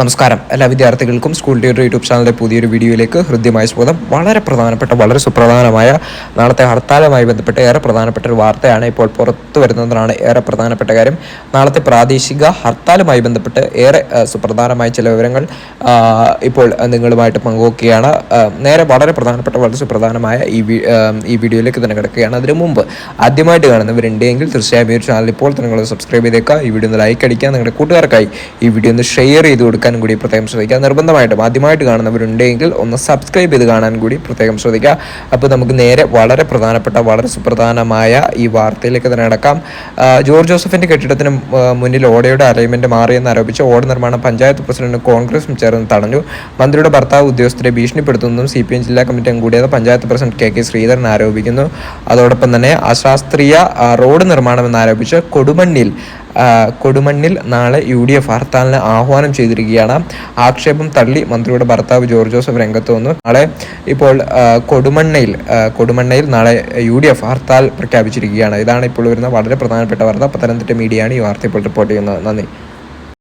നമസ്കാരം. എല്ലാ വിദ്യാർത്ഥികൾക്കും സ്കൂൾ ടീച്ചർ യൂട്യൂബ് ചാനലിന്റെ പുതിയൊരു വീഡിയോയിലേക്ക് ഹൃദ്യമായ സ്വാഗതം. വളരെ പ്രധാനപ്പെട്ട വളരെ സുപ്രധാനമായ നാളത്തെ ഹർത്താലുമായി ബന്ധപ്പെട്ട് ഏറെ പ്രധാനപ്പെട്ട ഒരു വാർത്തയാണ് ഇപ്പോൾ പുറത്തു വരുന്നതാണ് ഏറെ പ്രധാനപ്പെട്ട കാര്യം. നാളത്തെ പ്രാദേശിക ഹർത്താലുമായി ബന്ധപ്പെട്ട് ഏറെ സുപ്രധാനമായ ചില വിവരങ്ങൾ ഇപ്പോൾ നിങ്ങളുമായിട്ട് പങ്കുവയ്ക്കുകയാണ് നേരെ വളരെ പ്രധാനപ്പെട്ട വളരെ സുപ്രധാനമായ ഈ ഈ വീഡിയോയിലേക്ക് തന്നെ കിടക്കുകയാണ്. അതിനു മുമ്പ് ആദ്യമായിട്ട് കാണുന്നവരുണ്ടെങ്കിൽ തീർച്ചയായും ഈ ഒരു ചാനൽ ഇപ്പോൾ തന്നെ നിങ്ങൾ സബ്സ്ക്രൈബ് ചെയ്തേക്കുക. ഈ വീഡിയോ ഒന്ന് ലൈക്ക് അടിക്കുക. നിങ്ങളുടെ കൂട്ടുകാർക്കായി ഈ വീഡിയോ ഒന്ന് ഷെയർ ചെയ്ത് കൊടുക്കാനും കൂടി പ്രത്യേകം ശ്രദ്ധിക്കുക. നിർബന്ധമായിട്ടും ആദ്യമായിട്ട് കാണുന്നവരുണ്ടെങ്കിൽ ഒന്ന് സബ്സ്ക്രൈബ് ചെയ്ത് കാണാൻ കൂടി പ്രത്യേകം ശ്രദ്ധിക്കുക. അപ്പോൾ നമുക്ക് നേരെ വളരെ പ്രധാനപ്പെട്ട വളരെ സുപ്രധാനമായ ഈ വാർത്തയിലേക്ക് തന്നെ അടക്കാം. ജോർജ് ജോസഫിന്റെ കെട്ടിടത്തിന് മുന്നിൽ ഓടയുടെ അലൈൻമെന്റ് മാറിയെന്ന് ആരോപിച്ച് ഓട നിർമ്മാണം പഞ്ചായത്ത് പ്രസിഡന്റ് കോൺഗ്രസും ചേർന്ന് തടഞ്ഞു. മന്ത്രിയുടെ ഭർത്താവ് ഉദ്യോഗസ്ഥരെ ഭീഷണിപ്പെടുത്തുന്നതും സി പി എം ജില്ലാ കമ്മിറ്റി അംഗം panchayat president K K Sreedharan ആരോപിക്കുന്നു. അതോടൊപ്പം തന്നെ അശാസ്ത്രീയ റോഡ് നിർമ്മാണമെന്ന് എന്നാരോപിച്ച് കൊടുമണ്ണിൽ കൊടുമണ്ണിൽ നാളെ യു ഡി എഫ് ഹർത്താലിന് ആഹ്വാനം ചെയ്തിരിക്കുകയാണ്. ആക്ഷേപം തള്ളി മന്ത്രിയുടെ ഭർത്താവ് ജോർജ് ജോസഫ് രംഗത്ത് വന്നു. നാളെ ഇപ്പോൾ കൊടുമണ്ണയിൽ കൊടുമണ്ണയിൽ നാളെ യു ഡി എഫ് ഹർത്താൽ പ്രഖ്യാപിച്ചിരിക്കുകയാണ്. ഇതാണ് ഇപ്പോൾ വരുന്ന വളരെ പ്രധാനപ്പെട്ട വാർത്ത. പത്തനംതിട്ട മീഡിയയാണ് ഈ വാർത്ത ഇപ്പോൾ റിപ്പോർട്ട് ചെയ്യുന്നത്. നന്ദി.